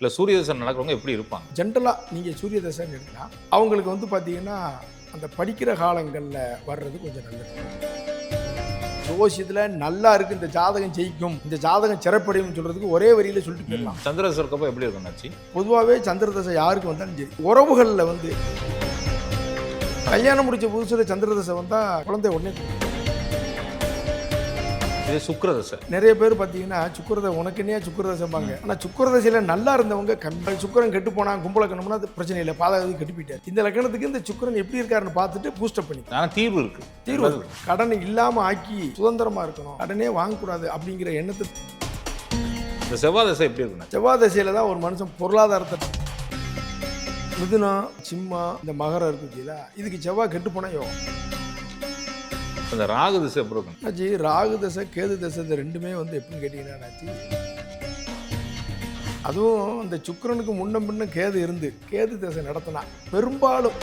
இல்லை சூரிய தசை நடக்கிறவங்க எப்படி இருப்பாங்க? ஜென்ரலாக நீங்கள் சூரிய தசைன்னு எடுக்கலாம் அவங்களுக்கு வந்து பார்த்தீங்கன்னா அந்த படிக்கிற காலங்களில் வர்றது கொஞ்சம் நல்லது. ஜோசியத்தில் நல்லா இருக்கு இந்த ஜாதகம் ஜெயிக்கும் இந்த ஜாதகம் சிறப்படையும் சொல்றதுக்கு ஒரே வரியில சொல்லிட்டு போயிடலாம். சந்திர தசை இருக்கப்போ எப்படி இருக்கும் பொதுவாகவே சந்திர தசை யாருக்கு வந்தாலும் சரி உறவுகளில் வந்து கல்யாணம் முடிச்ச புதுசில் சந்திர தசை வந்தால் குழந்தை உடனே. இதே சுக்கிர தசை நிறைய பேர் பார்த்தீங்கன்னா சுக்கரதை உனக்குன்னே சுக்கரதசைம்பாங்க. ஆனால் சுக்கரதசையில் நல்லா இருந்தவங்க கம்மி சுக்கரன் கெட்டு போனா கும்பலக்கணும்னா அது பிரச்சனை இல்லை. பாதகதி கட்டி போயிட்டார் இந்த லக்கணத்துக்கு இந்த சுக்கரன் எப்படி இருக்காருன்னு பார்த்துட்டு பூஸ்டப் பண்ணி ஆனால் தீர்வு இருக்கு. தீர்வு கடன் இல்லாமல் ஆக்கி சுதந்திரமா இருக்கணும். கடனே வாங்கக்கூடாது அப்படிங்கிற எண்ணத்தை இந்த செவ்வாய் தசை எப்படி இருக்குண்ணா செவ்வாய் தசையில் தான் ஒரு மனுஷன் பொருளாதாரத்தை மிதுனம் சிம்மா இந்த மகரம் இருக்கு இதுக்கு செவ்வாய் கெட்டு போனா யோகம். அந்த ராகு தசை எப்படி இருக்கும் ஆச்சு ராகு தசை கேது தசை இந்த ரெண்டுமே வந்து எப்படின்னு கேட்டிங்கன்னா அதுவும் அந்த சுக்கரனுக்கு முன்ன பின்ன கேது இருந்து கேது தசை நடத்தினா பெரும்பாலும்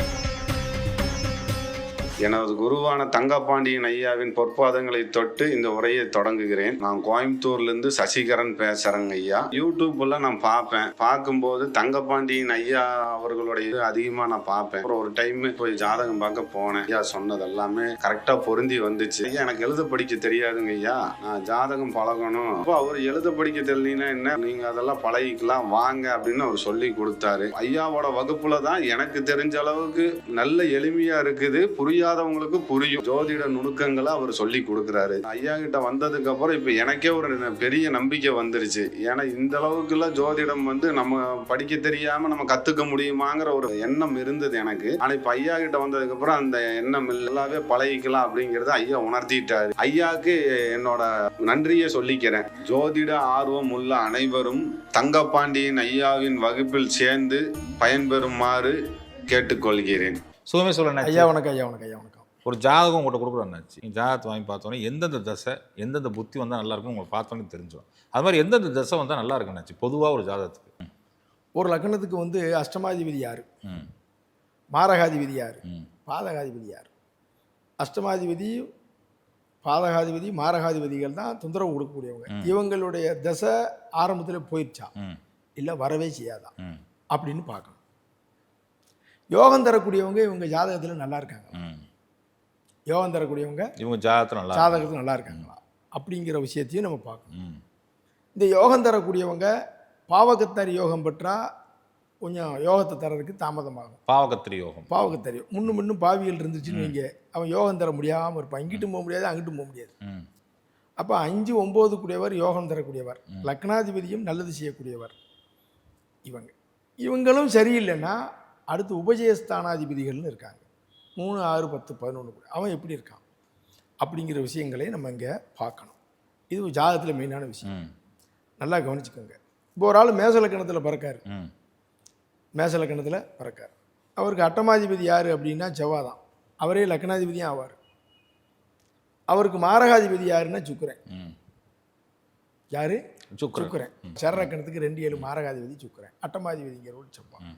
எனது குருவான தங்கப்பாண்டியன் ஐயாவின் பொற்பாதங்களை தொட்டு இந்த உரையை தொடங்குகிறேன். நான் கோயம்புத்தூர்லேருந்து சசிகரன் பேசுகிறேங்க ஐயா. யூடியூப்ல நான் பார்ப்பேன். பார்க்கும்போது தங்கப்பாண்டியன் ஐயா அவர்களுடைய இது அதிகமாக நான் பார்ப்பேன். அப்புறம் ஒரு டைம் போய் ஜாதகம் பார்க்க போனேன். ஐயா சொன்னது எல்லாமே கரெக்டாக பொருந்தி வந்துச்சு. ஐயா எனக்கு எழுத படிக்க தெரியாதுங்க ஐயா. நான் ஜாதகம் பழகணும். அப்போ அவர் எழுத படிக்க தெரியலனா என்ன? நீங்கள் அதெல்லாம் பழகிக்கலாம். வாங்க அப்படின்னு அவர் சொல்லி கொடுத்தாரு. ஐயாவோட வகுப்புல தான் எனக்கு தெரிஞ்ச அளவுக்கு நல்ல எளிமையா இருக்குது. புரிய புரியாதவங்களுக்கு புரியும். ஜோதிட நுணுக்கங்களை அவர் சொல்லி கொடுக்குறாரு. ஐயா கிட்ட வந்ததுக்கு அப்புறம் இப்ப எனக்கே ஒரு பெரிய நம்பிக்கை வந்துருச்சு. ஏன்னா இந்த அளவுக்குலாம் ஜோதிடம் வந்து நம்ம படிக்க தெரியாம நம்ம கத்துக்க முடியுமாங்கிற ஒரு எண்ணம் இருந்தது எனக்கு. ஆனா இப்ப ஐயா கிட்ட வந்ததுக்கு அப்புறம் அந்த எண்ணம் எல்லாவே பழகிக்கலாம் அப்படிங்கறத ஐயா உணர்த்திட்டாரு. ஐயாவுக்கு என்னோட நன்றியை சொல்லிக்கிறேன். ஜோதிட ஆர்வம் உள்ள அனைவரும் தங்கப்பாண்டியன் ஐயாவின் வகுப்பில் சேர்ந்து பயன்பெறுமாறு கேட்டுக்கொள்கிறேன். சுகமே சொல்ல ஐயா வணக்கம் ஐயா வணக்கம் ஐயா வணக்கம். ஒரு ஜாதகம் உங்கள்கிட்ட கொடுக்குறோம் அண்ணாச்சி நீங்கள் ஜாதகத்தை வாங்கி பார்த்தோன்னே எந்தெந்த தசை எந்தெந்த புத்தி வந்தால் நல்லா இருக்கும் உங்களை பார்த்தோன்னே தெரிஞ்சிடும். அது மாதிரி எந்தெந்த தசை வந்தால் நல்லா இருக்கும் அண்ணாச்சி பொதுவாக ஒரு ஜாதகத்துக்கு. ஒரு லக்கணத்துக்கு வந்து அஷ்டமாதிபதி யாரு? மாரகாதிபதி யாரு? பாதகாதிபதி யார்? அஷ்டமாதிபதி பாதகாதிபதி மாரகாதிபதிகள் தான் தொந்தரவு கொடுக்கக்கூடியவங்க. இவங்களுடைய தசை ஆரம்பத்தில் போயிடுச்சா? இல்லை வரவே செய்யாதா? ம். அப்படின்னு பார்க்கணும். யோகம் தரக்கூடியவங்க இவங்க ஜாதகத்தில் நல்லா இருக்காங்க. யோகம் தரக்கூடியவங்க இவங்க ஜாதகத்தில் நல்லா ஜாதகத்தில் நல்லா இருக்காங்களா அப்படிங்கிற விஷயத்தையும் நம்ம பார்க்கணும். இந்த யோகம் தரக்கூடியவங்க பாவகத்தாரி யோகம் பெற்றா கொஞ்சம் யோகத்தை தரதுக்கு தாமதமாகும். பாவகத்திரி யோகம். பாவகத்தாரி. முன்னு முன்னும் பாவியல் இருந்துச்சுன்னு வைங்க. அவன் யோகம் தர முடியாமல் இருப்பான். இங்கிட்டும் போக முடியாது அங்கிட்டும் போக முடியாது. அப்போ அஞ்சு ஒம்பது கூடியவர் யோகம் தரக்கூடியவர். லக்னாதிபதியும் நல்லது செய்யக்கூடியவர். இவங்க. இவங்களும் சரியில்லைன்னா அடுத்து உபஜயஸ்தானாதிபதிகள்னு இருக்காங்க. மூணு ஆறு பத்து பதினொன்று அவன் எப்படி இருக்கான்? அப்படிங்கிற விஷயங்களை நம்ம இங்கே பார்க்கணும். இது ஜாதகத்தில் மெயினான விஷயம். நல்லா கவனிச்சுக்கோங்க. இப்போ ஒரு ஆள் மேச லக்கணத்தில் பிறக்காரு. ம். மேச லக்கணத்தில் பிறக்கார். அவருக்கு அட்டமாதிபதி யார் அப்படின்னா செவ்வாய் தான் அவரே லக்னாதிபதியும் ஆவார். அவருக்கு மாரகாதிபதி யாருன்னா சுக்கிரன். யாரு? சுக்கரன். சரலக்கணத்துக்கு ரெண்டு ஏழு மாரகாதிபதி சுக்கிரன். அட்டமாதிபதிங்கிறவர் செவ்வாய். ம்.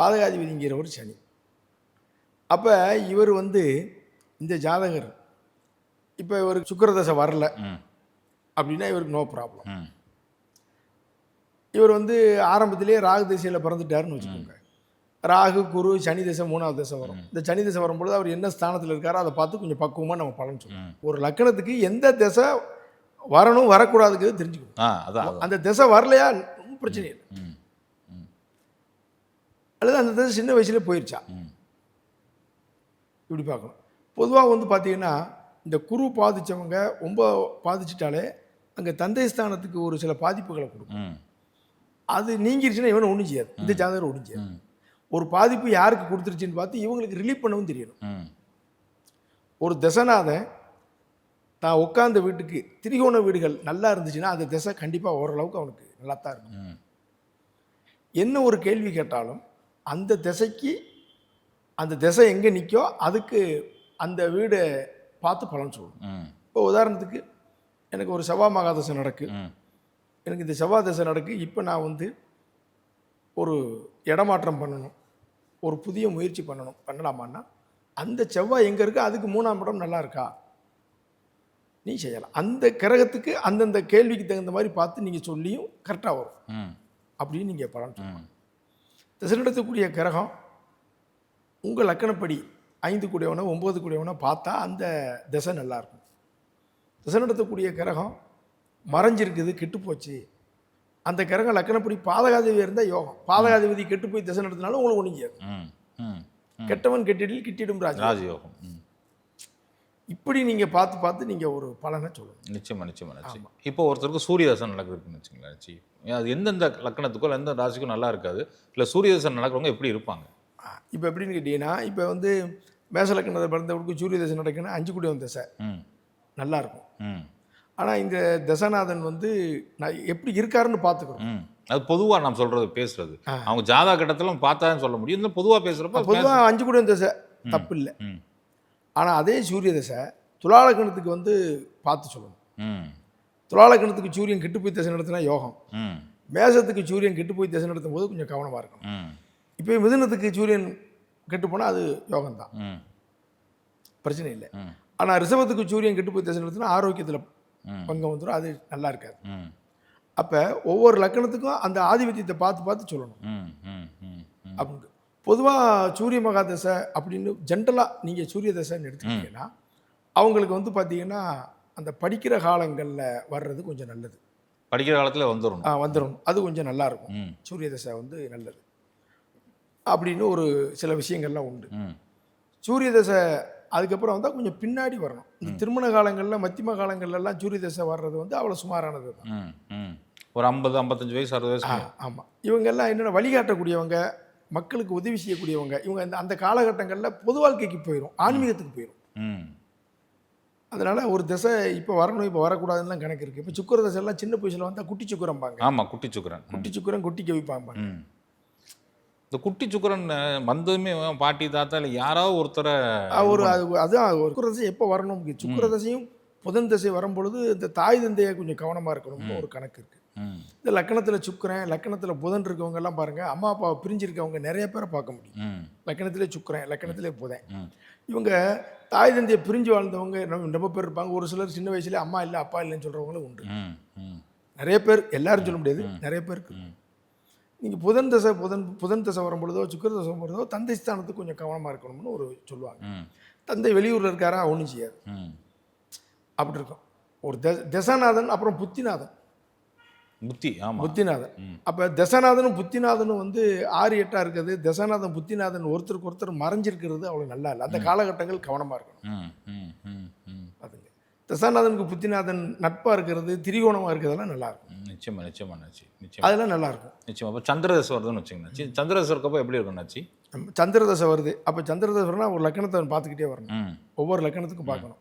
பாதகாதிபதிங்கிறவர் சனி. அப்போ இவர் வந்து இந்த ஜாதகர். இப்போ இவருக்கு சுக்கிரதசை வரல. அப்படின்னா இவருக்கு நோ ப்ராப்ளம் இவர் வந்து ஆரம்பத்திலேயே ராகு திசையில் பிறந்துட்டாருன்னு வச்சுக்கோங்க. ராகு குரு சனி திசை மூணாவது திசை வரும். இந்த சனி திசை வரும்பொழுது அவர் என்ன ஸ்தானத்தில் இருக்காரோ அதை பார்த்து கொஞ்சம் பக்குவமாக நம்ம பலன் சொல்லணும். ஒரு லக்கணத்துக்கு எந்த திசை வரணும் வரக்கூடாதுங்கிறது தெரிஞ்சுக்கணும். அந்த திசை வரலையா பிரச்சனை இல்லை. அல்லது அந்த திசை சின்ன வயசுல போயிடுச்சா ம். இப்படி பார்க்கணும். பொதுவாக வந்து பார்த்தீங்கன்னா இந்த குரு பாதிச்சவங்க ரொம்ப பாதிச்சிட்டாலே அங்கே தந்தை ஸ்தானத்துக்கு ஒரு சில பாதிப்புகளை கொடுக்கும். அது நீங்கிருச்சுன்னா இவனை ஒன்றும் செய்யாது. இந்த ஜாதகர் ஒன்றும் செய்யாது. ஒரு பாதிப்பு யாருக்கு கொடுத்துருச்சுன்னு பார்த்து இவங்களுக்கு ரிலீஃப் பண்ணவும் தெரியணும். ஒரு திசைநாதன் தான் உட்கார்ந்த வீட்டுக்கு திரிகோண வீடுகள் நல்லா இருந்துச்சுன்னா அந்த திசை கண்டிப்பாக ஓரளவுக்கு அவனுக்கு நல்லா தான் இருக்கும் என்ன ஒரு கேள்வி கேட்டாலும் அந்த திசைக்கு அந்த திசை எங்கே நிற்கோ அதுக்கு அந்த வீடை பார்த்து பலன் சொல்லணும் இப்போ உதாரணத்துக்கு எனக்கு ஒரு செவ்வாய் மகாதசை நடக்கு. எனக்கு இந்த செவ்வாய் தசை நடக்கு. இப்போ நான் வந்து ஒரு இடமாற்றம் பண்ணணும். ஒரு புதிய முயற்சி பண்ணணும். பண்ணலாமான்னா அந்த செவ்வாய் எங்கே இருக்கோ? அதுக்கு மூணாம் இடம் நல்லா இருக்கா? நீ செய்யலாம். அந்த கிரகத்துக்கு அந்தந்த கேள்விக்கு தகுந்த மாதிரி பார்த்து நீங்கள் சொல்லியும் கரெக்டாக வரும். அப்படின்னு நீங்கள் பலன் சொல்லலாம் ம். திசை நடத்தக்கூடிய கிரகம் உங்கள் லக்கணப்படி ஐந்து கூடியவனோ ஒம்பது கூடியவனோ பார்த்தா அந்த திசை நல்லாயிருக்கும். திசை நடத்தக்கூடிய கிரகம் மறைஞ்சிருக்குது கெட்டு போச்சு அந்த கிரகம் லக்கணப்படி பாதகாதிபதி இருந்தால் யோகம். பாதகாதிபதி கெட்டு போய் திசை நடத்தினாலும் உங்களுக்கு ஒன்றும் செய்யாது. கெட்டவன் கெட்டிடில் கிட்டிடும் ராஜா ராஜயோகம். இப்படி நீங்கள் பார்த்து பார்த்து நீங்கள் ஒரு பலனை சொல்லணும் நிச்சயமா நிச்சயமா நிச்சயம். இப்போ ஒருத்தருக்கு சூரிய தசை நடக்குதுன்னு வச்சுங்களேன் சி அது எந்தெந்த லக்கணத்துக்கோ இல்லை எந்த ராசிக்கும் நல்லா இருக்காது. இல்லை சூரிய தசை நடக்கிறவங்க எப்படி இருப்பாங்க? இப்போ எப்படின்னு கேட்டிங்கன்னா இப்போ வந்து மேச லக்கணத்தை பிறந்தவருக்கு சூரிய தசை நடக்குன்னா அஞ்சு கூடியவன் தசை. ம். நல்லா இருக்கும். ம். ஆனால் இந்த தசநாதன் வந்து நான் எப்படி இருக்காருன்னு பார்த்துக்கணும். ம். அது பொதுவாக நாம் சொல்றது பேசுறது. அவங்க ஜாதக கட்டத்திலும் பார்த்தாதான் சொல்ல முடியும். இல்லை பொதுவாக பேசுகிறப்ப பொதுவாக அஞ்சு கூடியவன் தசை. தப்பு இல்லை ம். ஆனால் அதே சூரிய தசை துலாலக்கணத்துக்கு வந்து பார்த்து சொல்லணும். ம். துலாலக்கணத்துக்கு சூரியன் கெட்டு போய் தசை நடத்தினா யோகம். ம். மேசத்துக்கு சூரியன் கெட்டு போய் தசை நடத்தும் போது கொஞ்சம் கவனமாக இருக்கணும். ம். இப்போ மிதுனத்துக்கு சூரியன் கெட்டு போனால் அது யோகம் தான். ம். பிரச்சனை இல்லை. ஆனால் ரிஷபத்துக்கு சூரியன் கெட்டு போய் தசை நடத்தினா ஆரோக்கியத்தில் ம். பங்கம் வந்துடும் அது நல்லா இருக்காது. ம். அப்போ ஒவ்வொரு லக்கணத்துக்கும் அந்த ஆதிபத்தியத்தை பார்த்து பார்த்து சொல்லணும். அப்படின்னு பொதுவாக சூரிய மகா தசை அப்படின்னு ஜென்ரலாக நீங்கள் சூரிய தசைன்னு எடுத்துக்கிட்டீங்கன்னா அவங்களுக்கு வந்து பார்த்தீங்கன்னா அந்த படிக்கிற காலங்களில் வர்றது கொஞ்சம் நல்லது. படிக்கிற காலத்தில் வந்துடணும் ஆ, வந்துடும் அது கொஞ்சம் நல்லா இருக்கும். ம். சூரிய தசை வந்து நல்லது. அப்படின்னு ஒரு சில விஷயங்கள்லாம் உண்டு. சூரிய தசை அதுக்கப்புறம் வந்தால் கொஞ்சம் பின்னாடி வரணும். இந்த திருமண காலங்களில் மத்தியம காலங்கள்லாம் சூரிய தசை வர்றது வந்து அவ்வளோ சுமாரானது தான். ஒரு ஐம்பது ஐம்பத்தஞ்சு வயசு அறுபது வயசு ஆமாம் இவங்கெல்லாம் என்னென்ன வழிகாட்டக்கூடியவங்க மக்களுக்கு உதவி செய்யக்கூடியவங்க இவங்க அந்த அந்த காலகட்டங்களில் பொது வாழ்க்கைக்கு போயிடும் ஆன்மீகத்துக்கு போயிடும் ம். அதனால் ஒரு திசை இப்போ வரணும் இப்போ வரக்கூடாதுன்னு கணக்கு இருக்குது இப்போ சுக்கர தசைலாம் சின்ன வயசில் வந்தால் குட்டி சுக்கரம்பாங்க. ஆமாம் குட்டி சுக்கரன். குட்டி சுக்கரம் குட்டி கவிப்பாங்க இந்த குட்டி சுக்கரன் வந்ததுமே பாட்டி தாத்தா இல்லை யாராவது ஒருத்தரை ஒரு அது அதுதான் சுக்கர தசை எப்போ வரணும்? சுக்கர தசையும் புதன் தசை வரும்பொழுது இந்த தாய் தந்தையை கொஞ்சம் கவனமாக இருக்கணும்னு ஒரு கணக்கு இருக்குது இந்த லக்கணத்தில் சுக்கரன் லக்கணத்தில் புதன் இருக்கவங்க எல்லாம் பாருங்கள் அம்மா அப்பாவை பிரிஞ்சிருக்கவங்க நிறைய பேரை பார்க்க முடியும். லக்கணத்திலே சுக்கரன் லக்கணத்திலே புதன். இவங்க தாய் தந்தையை பிரிஞ்சு வாழ்ந்தவங்க ரொம்ப பேர் இருப்பாங்க. ஒரு சிலர் சின்ன வயசுல அம்மா இல்லை அப்பா இல்லைன்னு சொல்கிறவங்களும் உண்டு. நிறைய பேர் எல்லாரும் சொல்ல முடியாது நிறைய பேருக்கு. நீங்கள் புதன் தசை புதன் புதன் தசை வரும்பொழுதோ சுக்கர தசை வரும்பொழுதோ தந்தை ஸ்தானத்துக்கு கொஞ்சம் கவனமாக இருக்கணும்னு ஒரு சொல்லுவாங்க. தந்தை வெளியூரில் இருக்காரா? ஒன்றும் செய்யாது. ம். அப்படி இருக்கும். ஒரு தசநாதன் அப்புறம் புத்திநாதன். புத்தி ஆமாம் புத்திநாதன். அப்போ தசநாதனும் புத்திநாதனும் வந்து ஆறு எட்டாக இருக்குது. தசநாதன் புத்திநாதன் ஒருத்தருக்கு ஒருத்தர் மறைஞ்சிருக்கிறது அவ்வளோ நல்லா இல்லை. அந்த காலகட்டங்கள் கவனமாக இருக்கணும். பார்த்துங்க தசாநாதனுக்கு புத்திநாதன் நட்பாக இருக்கிறது திரிகோணமாக இருக்கிறதெல்லாம் நல்லா இருக்கும். ம், நிச்சயமா நிச்சயமா நாச்சி. நிச்சயமா. அதெல்லாம் நல்லா இருக்கும். நிச்சயமா. அப்போ சந்திரதசை வருதுன்னு வச்சுங்கண்ணாச்சி சந்திரதசை இருக்கப்போ எப்படி இருக்கும் நாச்சி? சந்திரதசை வருது. அப்போ சந்திரதசை வரனா ஒரு லக்கணத்தை பார்த்துக்கிட்டே வரணும். ஒவ்வொரு லக்கணத்துக்கும் பார்க்கணும்.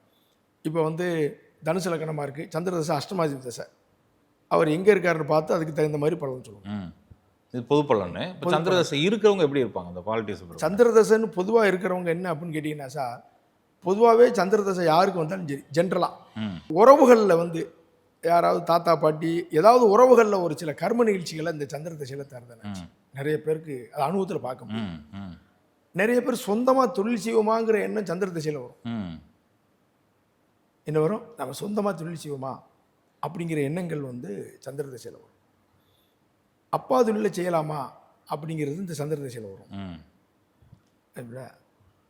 இப்போ வந்து தனுசு லக்கணமாக இருக்குது சந்திரதசை அஷ்டமாதி தசை. அவர் எங்கே இருக்காருன்னு பார்த்து அதுக்கு தகுந்த மாதிரி பலன் சொல்லுவோம் இது பொது பலன்னு இப்போ சந்திரதசை இருக்கிறவங்க எப்படி இருப்பாங்க? அந்த பாலிட்டிக்ஸ் சந்திரதசைன்னு பொதுவாக இருக்கிறவங்க என்ன அப்படின்னு கேட்டிங்கன்னா சார் பொதுவாகவே சந்திரதசை யாருக்கு வந்தாலும் சரி ஜென்ரலாக உறவுகளில் வந்து யாராவது தாத்தா பாட்டி ஏதாவது உறவுகளில் ஒரு சில கர்ம நிகழ்ச்சிகளை இந்த சந்திர தசையில் தருதுன்னு ம் நிறைய பேருக்கு அது அனுபவத்தில் பார்க்க முடியும். நிறைய பேர் சொந்தமாக தொழில் செய்வோமாங்கிற எண்ணம் சந்திர திசையில் வரும் என்ன வரும்? நம்ம சொந்தமாக தொழில் செய்வோமா? அப்படிங்கிற எண்ணங்கள் வந்து சந்திர திசையில் வரும். அப்பா தொழிலை செய்யலாமா? அப்படிங்கிறது இந்த சந்திர திசையில் வரும்?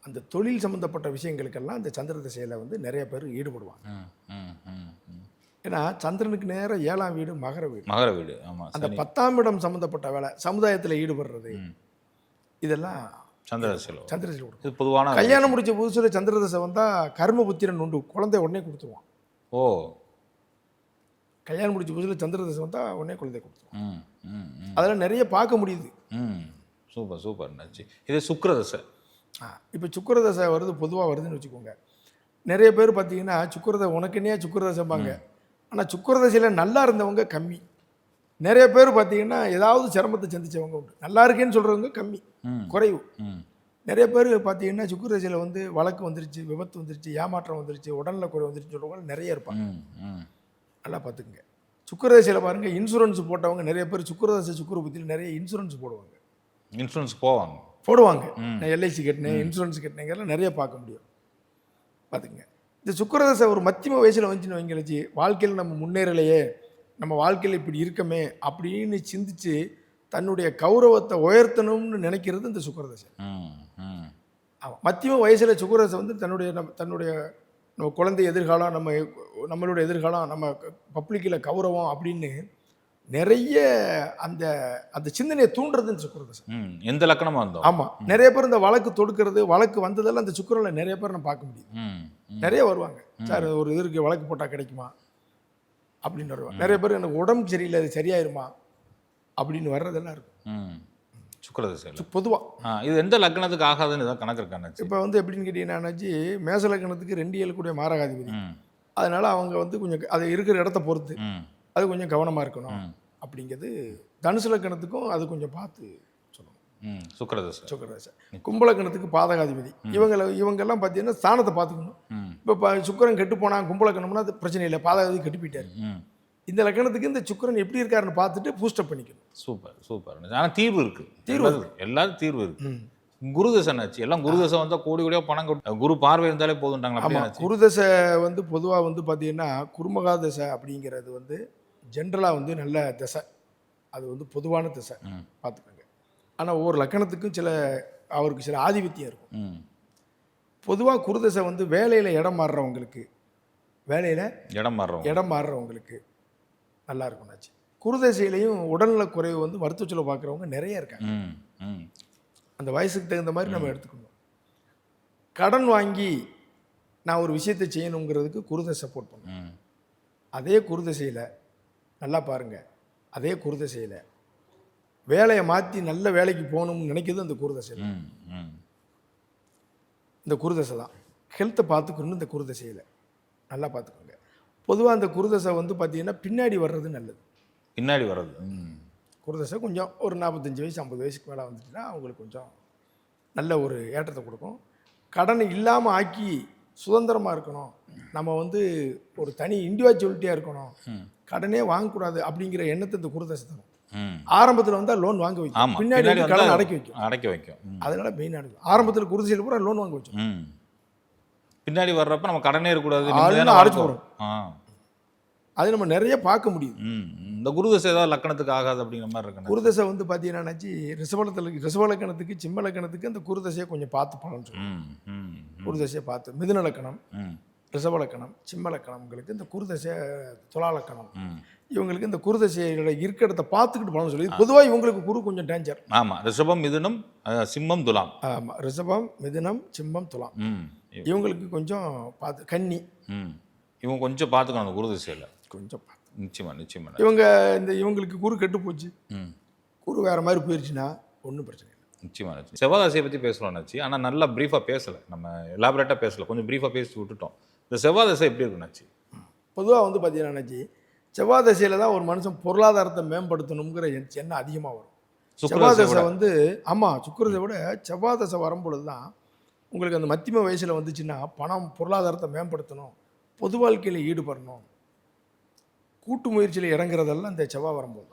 அந்த தொழில் சம்மந்தப்பட்ட விஷயங்களுக்கெல்லாம் இந்த சந்திர திசையில் வந்து நிறைய பேர் ஈடுபடுவாங்க. ஏன்னா சந்திரனுக்கு நேரம் ஏழாம் வீடு மகர வீடு. மகர வீடு ஆமாம் அந்த பத்தாம் இடம் சம்மந்தப்பட்ட வேலை சமுதாயத்தில் ஈடுபடுறது இதெல்லாம் சந்திரதசையில் வரும். சந்திர திசையில் கொடுக்கும் இது பொதுவான கல்யாணம் முடிச்ச புதுசில் சந்திர தசை வந்தால் கர்ம புத்திரன் உண்டு குழந்தை உடனே கொடுத்துருவான். ஓ. கல்யாணம் முடிச்ச புதுசில் சந்திர தசை வந்தால் உடனே குழந்தை கொடுத்துருவான் ம் ம் ம். அதெல்லாம் நிறைய பார்க்க முடியுது. Super super Nachi. இது சுக்கிரதசை. இப்போ சுக்கரதசை வருது பொதுவாக வருதுன்னு வச்சுக்கோங்க. நிறைய பேர் பார்த்தீங்கன்னா சுக்கரதை உனக்குன்னே சுக்கரதசைம்பாங்க? ஆனால் சுக்கரதசையில் நல்லா இருந்தவங்க கம்மி. நிறைய பேர் பார்த்தீங்கன்னா ஏதாவது சிரமத்தை சந்திச்சவங்க உண்டு. நல்லா இருக்கேன்னு சொல்கிறவங்க கம்மி குறைவு. நிறைய பேர் பார்த்தீங்கன்னா சுக்கரதசையில் வந்து வழக்கு வந்துருச்சு விபத்து வந்துருச்சு ஏமாற்றம் வந்துருச்சு உடல்நல குறை வந்துருச்சு சொல்கிறவங்க நிறைய இருப்பாங்க. நல்லா பார்த்துக்குங்க. சுக்கரதசையில் பாருங்கள் இன்சூரன்ஸ் போட்டவங்க நிறைய பேர் சுக்கரதசை சுக்கர புத்தியில் நிறைய இன்சூரன்ஸ் போடுவாங்க. இன்சூரன்ஸ் போவாங்க. போடுவாங்க. நான் எல்ஐசி கட்டினேன் இன்சூரன்ஸ் கட்டினேங்கிறலாம் நிறைய பார்க்க முடியும். பார்த்துங்க இந்த சுக்கரதசை ஒரு மத்தியம வயசில் வந்துச்சுன்னு வைங்களச்சு வாழ்க்கையில் நம்ம முன்னேறலையே நம்ம வாழ்க்கையில் இப்படி இருக்கமே அப்படின்னு சிந்திச்சு தன்னுடைய கௌரவத்தை உயர்த்தணும்னு நினைக்கிறது இந்த சுக்கரதசை. ஆமாம் மத்தியம வயசில் சுக்கரதசை வந்து தன்னுடைய நம்ம தன்னுடைய நம்ம குழந்தை எதிர்காலம் நம்ம நம்மளோட எதிர்காலம் நம்ம பப்ளிக்கில் கௌரவம் அப்படின்னு நிறைய அந்த அந்த சிந்தனையை தூண்டுறது இந்த சுக்கரதசை ம் எந்த லக்கணமாக இருந்தோம் ஆமாம் நிறைய பேர் இந்த வழக்கு தொடுக்கிறது வழக்கு வந்ததெல்லாம் அந்த சுக்கரில் நிறைய பேர் நான் பார்க்க முடியுது. ம் ம். நிறைய வருவாங்க. சார் ஒரு இதற்கு வழக்கு போட்டால் கிடைக்குமா? அப்படின்னு வருவாங்க. நிறைய பேர் எனக்கு உடம்பு சரியில்லை அது சரியாயிருமா? அப்படின்னு வர்றதெல்லாம் இருக்கும். ம். சுக்கரதசையில் பொதுவாக இது எந்த லக்கணத்துக்கு ஆகாதுன்னு ஏதாவது கணக்கு இருக்காண்ணாச்சு இப்போ வந்து எப்படின்னு கேட்டீங்கன்னாச்சு மேசலக்கணத்துக்கு ரெண்டு ஏழுக்கூடிய மாரகாதிபதி அதனால அவங்க வந்து கொஞ்சம் அது இருக்கிற இடத்த பொறுத்து அது கொஞ்சம் கவனமாக இருக்கணும். அப்படிங்கிறது தனுசு லக்கணத்துக்கும் அது கொஞ்சம் பார்த்து சொல்லணும். சுக்கரதசை. சுக்கரதசை. கும்பலக்கணத்துக்கு பாதகாதிபதி. இவங்களை இவங்கெல்லாம் பார்த்தீங்கன்னா ஸ்தானத்தை பார்த்துக்கணும். இப்போ சுக்கரன் கெட்டு போனா கும்பலக்கணம்னா அது பிரச்சனை இல்லை. பாதகாதிபதி கெட்டு போயிட்டாரு. இந்த லக்கணத்துக்கு இந்த சுக்கரன் எப்படி இருக்காருன்னு பார்த்துட்டு பூஸ்டப் பண்ணிக்கணும். Super super. ஆனால் தீர்வு இருக்கு. தீர்வு எல்லாரும் தீர்வு இருக்கு. குரு தசைனாச்சு எல்லாம் குரு தசை வந்தால் கோடி கோடியாக பணம் குரு பார்வை இருந்தாலே ஆமாம் அப்படியாச்சு குருதசை வந்து பொதுவாக வந்து பார்த்தீங்கன்னா குருமகா தசை அப்படிங்கிறது வந்து ஜென்ரலாக வந்து நல்ல தசை. அது வந்து பொதுவான தசை. பார்த்துக்கோங்க ஆனால் ஒவ்வொரு லக்கணத்துக்கும் சில அவருக்கு சில ஆதிபத்தியம் இருக்கும். பொதுவாக குருதசை வந்து வேலையில் இடம் மாறுறவங்களுக்கு வேலையில் இடம் மாறுறோம் இடம் மாறுறவங்களுக்கு நல்லா இருக்கும்னாச்சு குருதசையிலையும் உடல்நலக் குறைவு வந்து மருத்துவ செலவு பார்க்குறவங்க நிறைய இருக்காங்க. அந்த வயசுக்கு தகுந்த மாதிரி நம்ம எடுத்துக்கணும். கடன் வாங்கி நான் ஒரு விஷயத்தை செய்யணுங்கிறதுக்கு குருதை சப்போர்ட் பண்ணும் அதே குருதசையில் நல்லா பாருங்கள் அதே குருதசையில் வேலையை மாற்றி நல்ல வேலைக்கு போகணும்னு நினைக்கிறது அந்த ம் இந்த குருதசை தான். ஹெல்த்தை பார்த்துக்கணும் இந்த குருதசையில் நல்லா பார்த்துக்கோங்க. பொதுவாக அந்த குருதசை வந்து பார்த்தீங்கன்னா பின்னாடி வர்றது நல்லது. பின்னாடி வர்றது குருதசை கொஞ்சம் ஒரு நாற்பத்தஞ்சு வயசு ஐம்பது வயசுக்கு மேலே வந்துச்சுன்னா அவங்களுக்கு கொஞ்சம் நல்ல ஒரு ஏற்றத்தை கொடுக்கும். கடனை இல்லாமல் ஆக்கி சுதந்திரமாக இருக்கணும். நம்ம வந்து ஒரு தனி இண்டிவிஜுவலிட்டியாக இருக்கணும். கடனே வாங்கக்கூடாது அப்படிங்கிற எண்ணத்தை இந்த குருதசை தரும். ஆரம்பத்தில் வந்தால் லோன் வாங்க வைக்கும். பின்னாடி கடன் அடக்கி வைக்கும். அடக்கி வைக்கும். அதனால மெயினாக இருக்கும் ஆரம்பத்தில் குருதசையில் பூரா லோன் வாங்க வச்சோம். பின்னாடி வர்றப்ப நம்ம கடனே இருக்கக்கூடாது. அடைச்சு வாழ்க்கை. அது நம்ம நிறைய பார்க்க முடியுது. இந்த குரு தசை ஏதாவது லக்கணத்துக்கு ஆகாது அப்படிங்கிற மாதிரி இருக்கு. குருதசை வந்து பார்த்தீங்கன்னாச்சு ரிசவலத்தில் ரிசவலக்கணத்துக்கு சிம்ம லக்கணத்துக்கு அந்த குருதசையை கொஞ்சம் பார்த்து பலன் சொல்லுவோம் குருதசையை பார்த்து. மிதுன லக்கணம் ரிசவலக்கணம் சிம்ம லக்கணம்களுக்கு இந்த குருதசை துலா லக்கணம். ம். இவங்களுக்கு இந்த குருதசையோட இருக்க இடத்த பார்த்துக்கிட்டு பலன் சொல்லி பொதுவாக இவங்களுக்கு குரு கொஞ்சம் டேஞ்சர் ஆமாம் ரிஷபம் மிதுனம் சிம்மம் துலாம். ஆமாம் ரிஷபம் மிதுனம் சிம்மம் துலாம். இவங்களுக்கு கொஞ்சம் பார்த்து கன்னி. இவங்க கொஞ்சம் பார்த்துக்கணும் அந்த குரு திசையில். கொஞ்சம் பார்த்து. நிச்சயமா நிச்சயமா இவங்க இந்த இவங்களுக்கு குரு கெட்டு போச்சு. குரு வேற மாதிரி போயிடுச்சுன்னா ஒன்றும் பிரச்சனை இல்லை. நிச்சயமா நிச்சயம். செவ்வாதசையை பற்றி பேசலாம் நச்சு ஆனால் நல்லா ப்ரீஃபாக பேசலை. நம்ம எலாபரேட்டாக பேசல. கொஞ்சம் ப்ரீஃபாக பேசி விட்டுட்டோம். இந்த செவ்வாதசை எப்படி இருக்கு நச்சு பொதுவாக வந்து பார்த்தீங்கன்னா செவ்வாய் தசையில் தான் ஒரு மனுஷன் பொருளாதாரத்தை மேம்படுத்தணுங்கிற எண்- எண்ணம் அதிகமாக வரும். செவ்வாய் சுக்கரதசை தசை வந்து ஆமாம் சுக்கிரதை விட செவ்வாய் தசை வரும்பொழுது தான் உங்களுக்கு அந்த மத்தியம வயசில் வந்துச்சுன்னா பணம் பொருளாதாரத்தை மேம்படுத்தணும் பொது வாழ்க்கையில் ஈடுபடணும் கூட்டு முயற்சியில் இறங்குறதெல்லாம் இந்த செவ்வாய் வரும்போது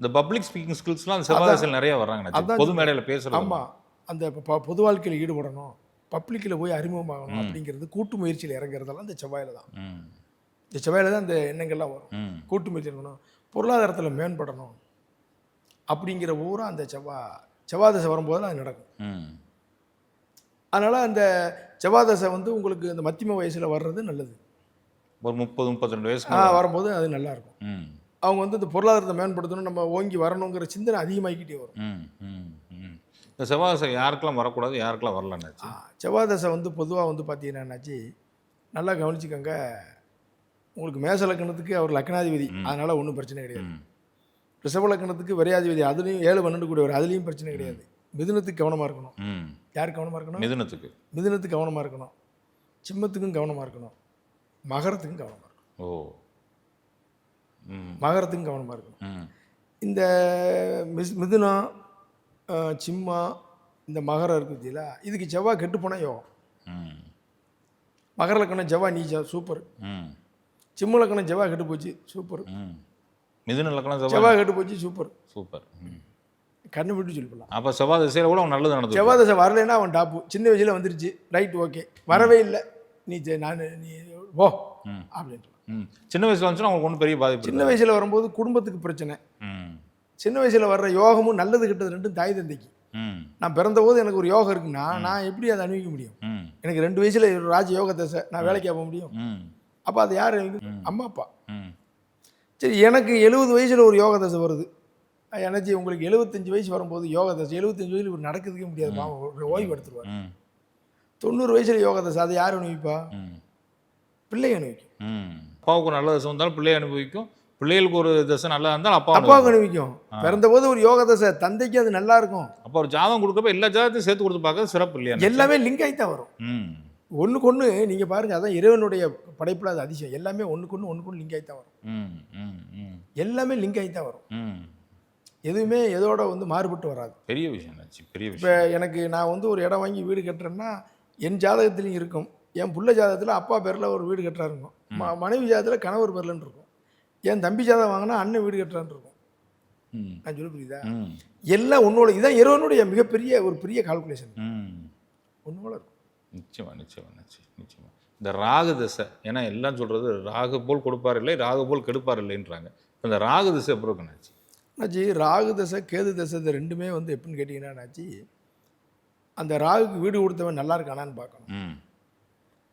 இந்த பப்ளிக் ஸ்பீக்கிங் ஸ்கில்ஸ்லாம் செவ்வாதசையில் நிறைய வர்றாங்க பொது மேடையில் பேசுகிறது ஆமாம் அந்த பொது வாழ்க்கையில் ஈடுபடணும் பப்ளிக்கில் போய் அறிமுகமாகணும் அப்படிங்கிறது கூட்டு முயற்சியில் இறங்குறதெல்லாம் இந்த செவ்வாயில் தான். இந்த செவ்வாயில் தான் இந்த எண்ணங்கள்லாம் வரும். ம். கூட்டு முயற்சி இருக்கணும் பொருளாதாரத்தில் மேம்படணும் அப்படிங்கிற ஊரா அந்த செவ்வாய் செவ்வாய் தசை வரும்போது தான் அது நடக்கும். ம். அதனால் அந்த செவ்வாய் தசை வந்து உங்களுக்கு இந்த மத்தியம வயசில் வர்றது நல்லது. ஒரு முப்பது முப்பத்தி ரெண்டு ஆ, வயசுக்கு வரும்போது அது நல்லா இருக்கும் ம். அவங்க வந்து இந்த பொருளாதாரத்தை மேம்படுத்தணும் நம்ம ஓங்கி வரணுங்கிற சிந்தனை அதிகமாகிக்கிட்டே வரும். இந்த செவ்வாதசை யாருக்கெல்லாம் வரக்கூடாது யாருக்கெல்லாம் வரலன்னாச்சு செவ்வாய் தசை வந்து பொதுவாக வந்து பார்த்தீங்கன்னாச்சு நல்லா கவனிச்சுக்கோங்க உங்களுக்கு மேச லக்கணத்துக்கு அவர் லக்னாதிபதி அதனால் ஒன்றும் பிரச்சனை கிடையாது. ரிஷப லக்கணத்துக்கு விரையாதிபதி அதுலேயும் ஏழு பன்னெண்டு கூடியவர் அதுலேயும் பிரச்சனை கிடையாது. மிதுனத்துக்கு கவனமாக இருக்கணும். யார் கவனமாக இருக்கணும்? மிதுனத்துக்கு. மிதுனத்துக்கு கவனமாக இருக்கணும். சிம்மத்துக்கும் கவனமாக இருக்கணும். மகரத்துக்கும் கவனமாக இருக்கணும். ஓ. ம். மகரத்துக்கும் கவனமாக இருக்கணும். ம். இந்த மிஸ் மிதுனம் அஹ், சிம்மா இந்த மகரம் இருக்கு பார்த்தீங்களா இதுக்கு செவ்வாய் கெட்டு போனால் யோகம். மகர லக்கணம் செவ்வாய் நீச்சா சூப்பர். ம். சிம்ம லக்கணம் செவ்வாய் கெட்டு போச்சு சூப்பர். மிதுன லக்கணம் செவ்வாய் கெட்டு போச்சு சூப்பர். சூப்பர். கண்ணு விட்டு சொல்லலாம் அப்போ செவ்வாய் திசையில் கூட அவன் நல்லது நடந்து செவ்வாய் தசை வரலைன்னா அவன் டாப்பு. சின்ன வயசில் வந்துருச்சு. Right okay. வரவே இல்லை. நீ நான் நீ ஓ. அப்படின்ட்டு. சின்ன வயசுல வந்துச்சுன்னா அவங்களுக்கு ஒன்றும் பெரிய பாதிப்பு சின்ன வயசில் வரும்போது குடும்பத்துக்கு பிரச்சனை. சின்ன வயசில் வர்ற யோகமும் நல்லது கெட்டது ரெண்டும் தாய் தந்தைக்கு. நான் பிறந்தபோது எனக்கு ஒரு யோகம் இருக்குன்னா நான் எப்படி அதை அனுபவிக்க முடியும்? எனக்கு ரெண்டு வயசில் ராஜ யோக தசை நான் வேலைக்கு போக முடியும். அப்போ அது யார் அம்மா அப்பா. சரி எனக்கு எழுபது வயசில் ஒரு யோக தசை வருது. எனக்கு உங்களுக்கு எழுபத்தஞ்சு வயசு வரும்போது யோக தசை எழுபத்தஞ்சு வயசில் இவர் நடக்கிறதுக்கே முடியாது ஓய்வு எடுத்துருவார். தொண்ணூறு வயசில் யோக தசை அதை யார் அனுபவிப்பா? பிள்ளை அனுபவிக்கும். ம். அப்பாவுக்கு நல்ல தசை வந்தாலும் பிள்ளையை அனுபவிக்கும். பிள்ளைகளுக்கு ஒரு தசை நல்லா இருந்தாலும் அப்பா அப்பாவுக்கு அனுபவிக்கும். அனுபவிக்கும். பிறந்தபோது ஒரு யோக தசை தந்தைக்கு அது நல்லா இருக்கும். அப்போ ஒரு ஜாதகம் கொடுக்கப்ப எல்லா ஜாதகத்தையும் சேர்த்து கொடுத்து பார்க்கறது சிறப்பு இல்லையா எல்லாமே லிங்க் ஆகி தான் வரும். ம். ஒன்றுக்கு ஒன்று நீங்கள் பாருங்கள் அதான் இறைவனுடைய படைப்பில் அது அதிசயம். எல்லாமே ஒன்றுக்கு ஒன்று ஒன்றுக்கு ஒன்று லிங்க் தான் வரும். ம் ம் ம். எல்லாமே லிங்க் ஆகி தான் வரும். ம். எதுவுமே எதோட வந்து மாறுபட்டு வராது. பெரிய விஷயம் பெரிய இப்போ எனக்கு நான் வந்து ஒரு இடம் வாங்கி வீடு கட்டுறேன்னா என் ஜாதகத்துலையும் இருக்கும். என் புள்ள ஜாதகத்தில் அப்பா பேரில் ஒரு வீடு கட்டுறா இருக்கும் ம மனைவி ஜாதகத்தில் கணவர் பேர்லன்னு இருக்கும். என் தம்பி ஜாதகம் வாங்கினா அண்ணன் வீடு கட்டுறான்னு இருக்கும். நான் சொல்ல புரியுதா? எல்லாம் உன்னோட இதான் இறைவனுடைய மிகப்பெரிய ஒரு பெரிய கால்குலேஷன் உன்னோட இருக்கும். நிச்சயமா நிச்சயமா நிச்சயம் நிச்சயமா. இந்த ராகு திசை ஏன்னா எல்லாம் சொல்றது ராகு போல் கொடுப்பார் இல்லை ராகு போல் கெடுப்பார் இல்லைன்றாங்க. இந்த ராகு திசை எப்படி இருக்குன்னாச்சு ஆச்சு ராகு தசை கேது தசை இந்த ரெண்டுமே வந்து எப்படின்னு கேட்டிங்கன்னா என்னாச்சு அந்த ராகுக்கு வீடு கொடுத்தவன் நல்லா இருக்கானான்னு பார்க்கணும்.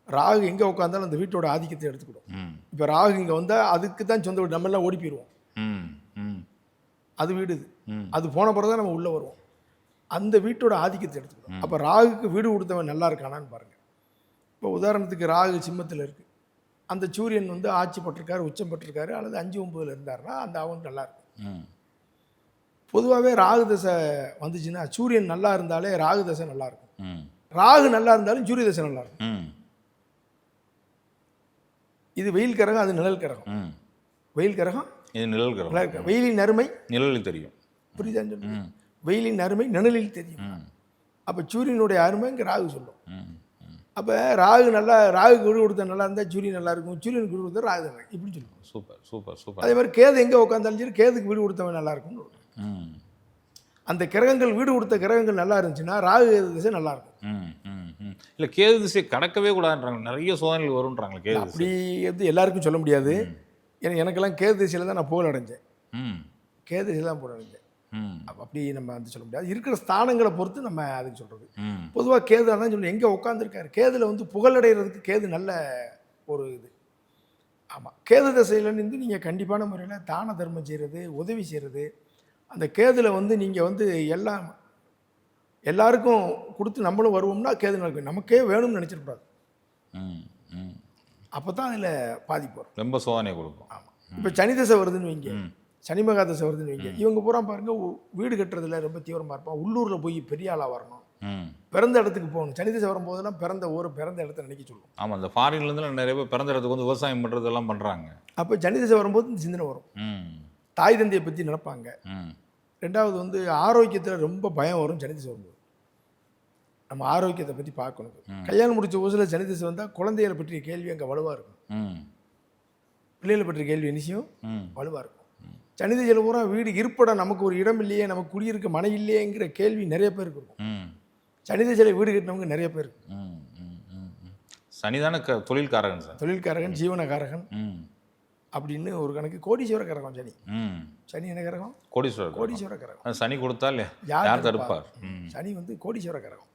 ராகு எங்கே உட்காந்தாலும் அந்த வீட்டோட ஆதிக்கத்தை எடுத்துக்கிடும். இப்போ ராகு இங்கே வந்தால் அதுக்கு தான் சொந்த வீடு நம்ம எல்லாம் ஓடி போயிடுவோம் அது வீடு அது போன பிறகு தான் நம்ம உள்ளே வருவோம். அந்த வீட்டோட ஆதிக்கத்தை எடுத்துக்கணும் அப்போ ராகுக்கு வீடு கொடுத்தவன் நல்லா இருக்கானான்னு பாருங்கள் இப்போ உதாரணத்துக்கு ராகு சிம்மத்தில் இருக்குது அந்த சூரியன் வந்து ஆட்சி பட்டிருக்காரு உச்சம் பட்டிருக்காரு அல்லது அஞ்சு ஒம்பதுல இருந்தாருன்னா அந்த அவனுக்கு நல்லா இருக்கும். ம். பொதுவாகவே ராகு தசை வந்துச்சுன்னா சூரியன் நல்லா இருந்தாலே ராகு தசை நல்லா இருக்கும். ம். ராகு நல்லா இருந்தாலும் சூரிய தசை நல்லா இருக்கும். ம். இது வெயில் கரகம் அது நிழல் கரகம். வெயில் கரகம் இது நிழல் கிரகம். வெயிலின் அருமை நிழலில் தெரியும். சொல்லுங்க ம். வெயிலின் அருமை நிழலில் தெரியும். அப்போ சூரியனுடைய அருமை இங்கே ராகு சொல்லும். அப்போ ராகு நல்லா ராகு குரு கொடுத்தா நல்லா இருந்தால் சூரியன் நல்லா இருக்கும். சூரியன் குரு கொடுத்தா ராகு நல்லா இப்படி சொல்லுவோம் சூப்பர் சூப்பர் சூப்பர். அதே மாதிரி கேது எங்கே உட்காந்தாலும் சரி கேதுக்கு வீடு கொடுத்தவன் நல்லா இருக்கும்னு அந்த கிரகங்கள் வீடு கொடுத்த கிரகங்கள் நல்லா இருந்துச்சுன்னா ராகு திசை நல்லா இருக்கும். இல்லை கேது திசை கடக்கவே கூடாதுன்றாங்க. நிறைய சோதனைகள் வரும்ன்றாங்க கேது அப்படி வந்து எல்லாருக்கும் சொல்ல முடியாது. ஏன்னா எனக்கெல்லாம் கேது திசையில் தான் நான் புகழ் அடைஞ்சேன். கேது திசையில் தான் புகழ் அடைஞ்சேன். அப்படி நம்ம வந்து சொல்ல முடியாது. இருக்கிற ஸ்தானங்களை பொறுத்து நம்ம அதுக்கு சொல்கிறது பொதுவாக கேது அதான் சொல்லி எங்கே உட்காந்துருக்காரு கேதுல வந்து புகழடைகிறதுக்கு கேது நல்ல ஒரு இது. ஆமாம் கேது தசையிலேருந்து நீங்கள் கண்டிப்பான முறையில் தான தர்மம் செய்கிறது உதவி செய்கிறது அந்த கேதுல வந்து நீங்கள் வந்து எல்லாம் எல்லாருக்கும் கொடுத்து நம்மளும் வருவோம்னா கேது நடக்கும் நமக்கே வேணும்னு நினச்சிடக்கூடாது. ம் ம். அப்போ தான் அதில் பாதிப்பு ரொம்ப சோதனை கொடுக்கும். ஆமாம் இப்போ சனி தசை வருதுன்னு வைங்க. சனி மகா தசை வருதுன்னு வைங்க. இவங்க பூரா பாருங்க உ- வீடு கட்டுறதுல ரொம்ப தீவிரமாக இருப்பான். உள்ளூரில் போய் பெரிய ஆளாக வரணும். பிறந்த இடத்துக்கு போகணும். சனி தசை வரும்போதெல்லாம் பிறந்த ஊர் பிறந்த இடத்த நினைக்க சொல்லுவோம். ஆமாம் இந்த ஃபாரின்லேருந்து நிறைய பேர் பிறந்த இடத்துக்கு வந்து விவசாயம் பண்ணுறதெல்லாம் பண்ணுறாங்க அப்போ சனி தசை வரும்போது இந்த சிந்தனை வரும். தாய் தந்தையை பற்றி நினைப்பாங்க. ரெண்டாவது வந்து ஆரோக்கியத்தில் ரொம்ப பயம் வரும் சனி திசை வரும்போது. நம்ம ஆரோக்கியத்தை பற்றி பார்க்கணும். கல்யாணம் முடிச்ச ஊசில் சனி திசை வந்தால் குழந்தைகளை பற்றிய கேள்வி அங்கே வலுவாக இருக்கும். பிள்ளைகளை பற்றிய கேள்வி நிச்சயம் வலுவாக இருக்கும். சனி திசையில் பூரா வீடு இருப்பட நமக்கு ஒரு இடம் இல்லையே நமக்கு குடியிருக்க மனை இல்லையேங்கிற கேள்வி நிறைய பேருக்கு இருக்கும். ம். சனி திசையில் வீடு கட்டினவங்க நிறைய பேர் சனிதான தொழில்காரகன் சார். தொழில்காரகன் ஜீவனகாரகன் அப்படின்னு ஒரு கணக்கு கோடீஸ்வர கரகம் சனி. சனி என்ன கரகம்? கோடீஸ்வரர் கோடீஸ்வர கரகம். சனி கொடுத்தா இல்லையா? யார் யார் தடுப்பா? தடுப்பார் சனி வந்து கோடீஸ்வர கரகம்.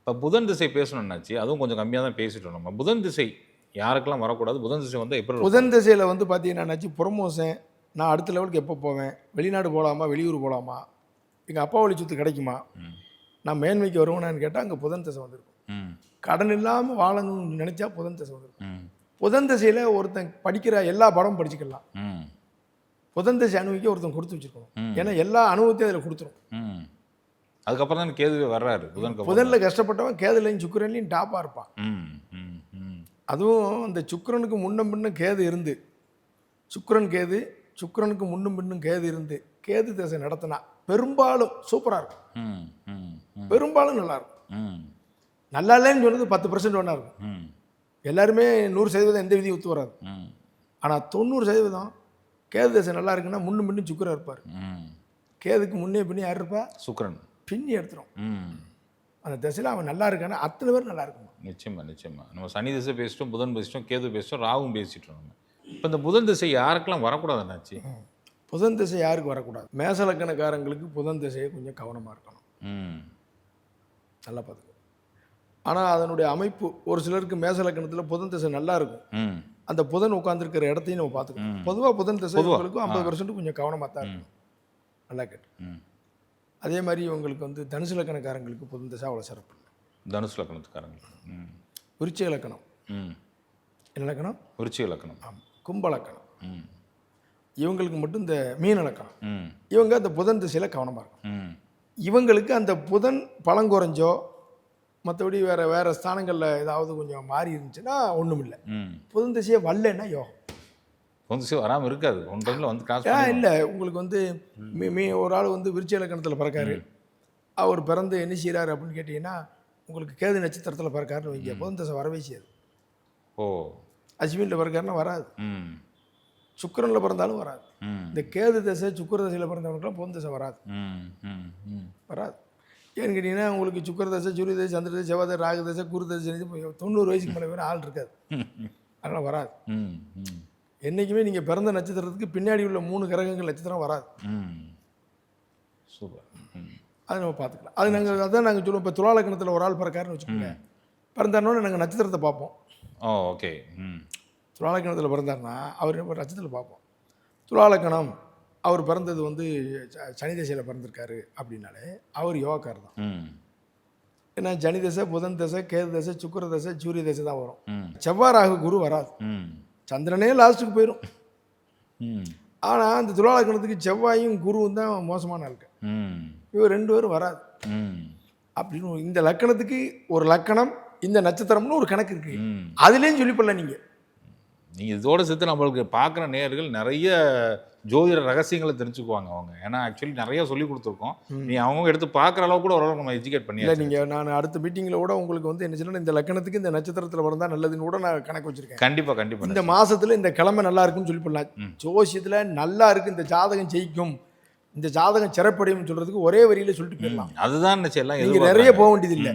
இப்போ புதன் திசை பேசணும்னாச்சு அதுவும் கொஞ்சம் கம்மியாக தான் பேசிட்டோம் நம்ம. புதன் திசை யாருக்கெல்லாம் வரக்கூடாது? புதன் திசை வந்து எப்படி? புதன் திசையில் வந்து பார்த்தீங்கன்னாச்சு ப்ரொமோஷன் நான் அடுத்த லெவலுக்கு எப்போ போவேன்? வெளிநாடு போகலாமா வெளியூர் போகலாமா எங்கள் அப்பா வழி சொத்து கிடைக்குமா? நான் மேன்மைக்கு வருவேனான்னு கேட்டால் அங்கே புதன் திசை வந்திருக்கும். கடன் இல்லாமல் வாழணும்னு நினச்சா புதன் திசை வந்திருக்கும். புதன் திசையில் ஒருத்தன் படிக்கிற எல்லா படமும் படிச்சுக்கலாம். ம். புதன் திசை அனுபவிக்க ஒருத்தன் கொடுத்து வச்சிருக்கணும். ஏன்னா எல்லா அனுபவத்தையும் அதில் கொடுத்துரும். அதுக்கப்புறம் தான் கேதுவே வர்றாரு அப்புறம். புதனில் கஷ்டப்பட்டவன் கேதுலையும் சுக்கிரன்லையும் டாப்பாக இருப்பான். அதுவும் அந்த சுக்கிரனுக்கு முன்னும் பின்னும் கேது இருந்து. சுக்கிரன் கேது சுக்கிரனுக்கு முன்னும் பின்னும் கேது இருந்து கேது திசை நடத்தினா பெரும்பாலும் சூப்பராக இருக்கும். ம் ம் ம். பெரும்பாலும் நல்லா இருக்கும். ம். நல்லா இல்லைன்னு சொன்னது பத்து பர்சன்ட் ஒன்றா இருக்கும். ம். எல்லாருமே நூறு சதவீதம் எந்த விதியும் ஒத்து வராது. ஆனால் தொண்ணூறு சதவீதம் கேது தசை நல்லா இருக்குன்னா முன்னும் பின்னும் சுக்கிரன் இருப்பார். கேதுக்கு முன்னே பின்னே யார் இருப்பா? சுக்கிரன். பின்னி எடுத்துரும். அந்த திசையில் அவன் நல்லா இருக்கானா அத்தனை பேர் நல்லா இருக்கும். நிச்சயமா நிச்சயமா. நம்ம சனி திசை பேசிட்டோம் புதன் பேசிட்டோம் கேது பேசிட்டோம் ராகும் பேசிட்டோம் நம்ம. இப்போ இந்த புதன் திசை யாருக்கெல்லாம் வரக்கூடாது என்னாச்சு புதன் திசை யாருக்கு வரக்கூடாது? மேசலக்கணக்காரங்களுக்கு புதன் திசையை கொஞ்சம் கவனமாக இருக்கணும். நல்லா பார்த்துக்கணும் ஆனால் அதனுடைய அமைப்பு ஒரு சிலருக்கு மேசலக்கணத்தில் புதன் திசை நல்லா இருக்கும். ம். அந்த புதன் உட்காந்துருக்கிற இடத்தையும் நம்ம பார்த்துக்கணும். பொதுவாக புதன் திசை பொதுவா, உங்களுக்கு ஐம்பது பர்சன்ட் கொஞ்சம் கவனமாக தான். இருக்கும் நல்லா கேட்டு. ம். அதே மாதிரி உங்களுக்கு வந்து தனுசு லக்கணக்காரங்களுக்கு புதன் திசை அவ்வளோ சிறப்பு. தனுசு லக்கணத்துக்காரங்க ம். விருச்சிக லக்கணம் ம். என்ன லக்கணம் விருச்சிக லக்கணம் ஆமாம் கும்ப லக்கணம் ம். இவங்களுக்கு மட்டும் இந்த மீன லக்கணம் ம். இவங்க அந்த புதன் திசையில் கவனமாக இருக்கும் இவங்களுக்கு அந்த புதன் பழங்குறைஞ்சோ மற்றபடி வேறு வேறு ஸ்தானங்களில் ஏதாவது கொஞ்சம் மாறி இருந்துச்சுன்னா ஒன்றும் இல்லை ம். புதன் திசையே வரலன்னா யோகம். பொந்துச்சு வராமல் இருக்காது. ஒன் டைமில் வந்து பண்ணி இல்லை உங்களுக்கு வந்து மீ மீ ஒரு ஆள் வந்து விருச்சிக லக்கணத்தில் பிறக்காரு. அவர் பிறந்து என்ன செய்கிறாரு அப்படின்னு கேட்டிங்கன்னா உங்களுக்கு கேது நட்சத்திரத்தில் பிறக்காருன்னு வைங்க. புதன் திசை வரவே செய்யாது. ஓ. அஸ்வினில் பிறக்காருன்னா வராது. ம். சுக்கிரனில் பிறந்தாலும் வராது. இந்த கேது தசை சுக்கிர தசையில் பிறந்தவனுக்குலாம் புதன் தசை வராது வராது. ஏன்னு கேட்டிங்கன்னா உங்களுக்கு சுக்கிர தசை சூரிய தசை சந்திர தசை செவ்வாய் ராகு தசை குரு தசை தொண்ணூறு வயசுக்கு மேலே வேறு ஆள் இருக்காது. அதனால் வராது. என்றைக்குமே நீங்கள் பிறந்த நட்சத்திரத்துக்கு பின்னாடி உள்ள மூணு கிரகங்கள் நட்சத்திரம் வராது. சூப்பர். அதை நம்ம பார்த்துக்கலாம். அது நாங்கள் அதான் நாங்கள் சொல்லுவோம். இப்போ துலாலக்கணத்தில் ஒரு ஆள் பிறக்காருன்னு வச்சுக்கோங்க. பிறந்தாருன்னு நாங்கள் நட்சத்திரத்தை பார்ப்போம். Oh okay. ம். துலாலக்கணத்தில் பிறந்தாருன்னா அவர் நட்சத்திரத்தில் பார்ப்போம். துலாலக்கணம் அவர் பிறந்தது வந்து சனி திசையில் பிறந்திருக்காரு அப்படின்னாலே அவர் யோகாக்கார் தான் ஏன்னா சனி தசை புதன் தசை கேது தசை சுக்கிர தசை சூரிய தசை தான் வரும். செவ்வாய் ராகு குரு வராது. ம். சந்திரனே லாஸ்ட்டுக்கு போயிடும் ஆனால் அந்த துலாலக்கணத்துக்கு செவ்வாயும் குருவும் தான் மோசமான ஆளுக்கு ம். இவர் ரெண்டு பேரும் வராது. அப்படின்னு இந்த லக்கணத்துக்கு ஒரு லக்கணம் இந்த நட்சத்திரம்னு ஒரு கணக்கு இருக்கு. அதுலேயும் சொல்லி போடல நீங்க. நீங்கள் இதோட சேர்த்து நம்மளுக்கு பார்க்குற நேயர்கள் நிறைய ஜோதிட ரகசியங்களை தெரிஞ்சுக்குவாங்க அவங்க. ஏன்னா ஆக்சுவலி நிறைய சொல்லி கொடுத்துருக்கோம். நீ அவங்க எடுத்து பார்க்குற அளவுக்கு கூட ஓரளவுக்கு நம்ம எஜுகேட் இல்லை பண்ணியாச்சு நீங்கள் நான் அடுத்த மீட்டிங்கில் கூட உங்களுக்கு வந்து என்ன சொல்லணும் இந்த லக்கணத்துக்கு இந்த நட்சத்திரத்தில் பிறந்தா நல்லதுன்னு கூட நான் கணக்கு வச்சிருக்கேன். கண்டிப்பாக கண்டிப்பாக இந்த மாசத்துல இந்த கிழமை நல்லா இருக்குன்னு சொல்லி ம். போடலாம் ஜோசியத்தில் நல்லா இருக்கு இந்த ஜாதகம் ஜெயிக்கும் இந்த ஜாதகம் சிறப்படையும் சொல்றதுக்கு ஒரே வரியில சொல்லிட்டு போயிடலாம். அதுதான் எல்லாம் நீங்க நிறைய. போக வேண்டியது இல்லை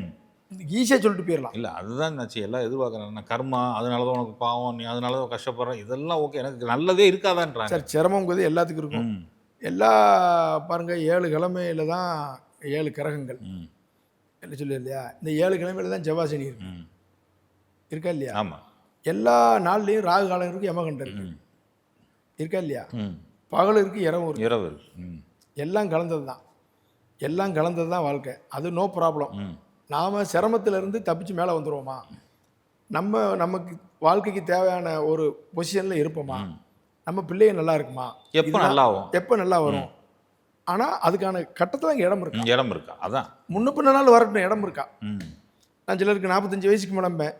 ஈஸியாக சொல்லிட்டு போயிடலாம் இல்லை அதுதான் நினச்சி எல்லாம் எதிர்பார்க்குறாங்க கர்மா அதனால தான் உனக்கு பாவம் நீ அதனால தான் கஷ்டப்படுற இதெல்லாம் ஓகே எனக்கு நல்லதே இருக்காதான்றாங்க. சார் சிரமங்கிறது எல்லாத்துக்கும் இருக்கும். எல்லா பாருங்க ஏழு கிழமையில தான் ஏழு கிரகங்கள். ம். என்ன சொல்லி இல்லையா? இந்த ஏழு கிழமையில தான் செவ்வாய் சனி இருக்கு. ம். இருக்கா இல்லையா? ஆமாம் எல்லா நாள்லையும் ராகு காலம் இருக்கு யமகண்டம் இருக்கு. ம். இருக்கா இல்லையா? ம். பகல் இருக்கு இரவும் இருக்கு. இரவு. ம். எல்லாம் கலந்தது தான் எல்லாம் கலந்தது தான் வாழ்க்கை. அது நோ ப்ராப்ளம் ம். நாம் சிரமத்திலிருந்து தப்பிச்சு மேலே வந்துடுவோமா நம்ம நமக்கு வாழ்க்கைக்கு தேவையான ஒரு பொசிஷனில் இருப்போமா? நம்ம பிள்ளைங்க நல்லா இருக்குமா? எப்போ நல்லா ஆகும்? எப்போ நல்லா வரும்? ஆனால் அதுக்கான கட்டத்தில் அங்கே இடம் இருக்கா? இடம் இருக்கா? அதான். முன்ன பின்ன நாள் வரட்டும் இடம் இருக்கா? நான் சிலருக்கு நாற்பத்தஞ்சு வயசுக்கு முடம்பேன்.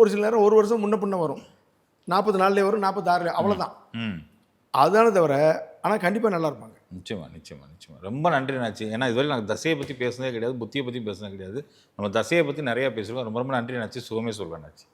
ஒரு சில நேரம் ஒரு வருஷம் முன்ன பின்ன வரும். நாற்பது நாள்லேயே வரும் நாற்பத்தாறு அவ்வளோதான் அதுதானே தவிர ஆனால் கண்டிப்பாக நல்லா இருப்பாங்க. நிச்சயமா நிச்சயமா நிச்சயமா. ரொம்ப நன்றி நாச்சு. ஏன்னா இதுவரை நாங்கள் தசையை பற்றி பேசுனதே கிடையாது புத்தியை பற்றி பேசுனதே கிடையாது. நம்ம தசையை பற்றி நிறையா பேசுகிறோம் ரொம்ப ரொம்ப நன்றி நாச்சு. சுகமே சொல்கிறேன் நாச்சு.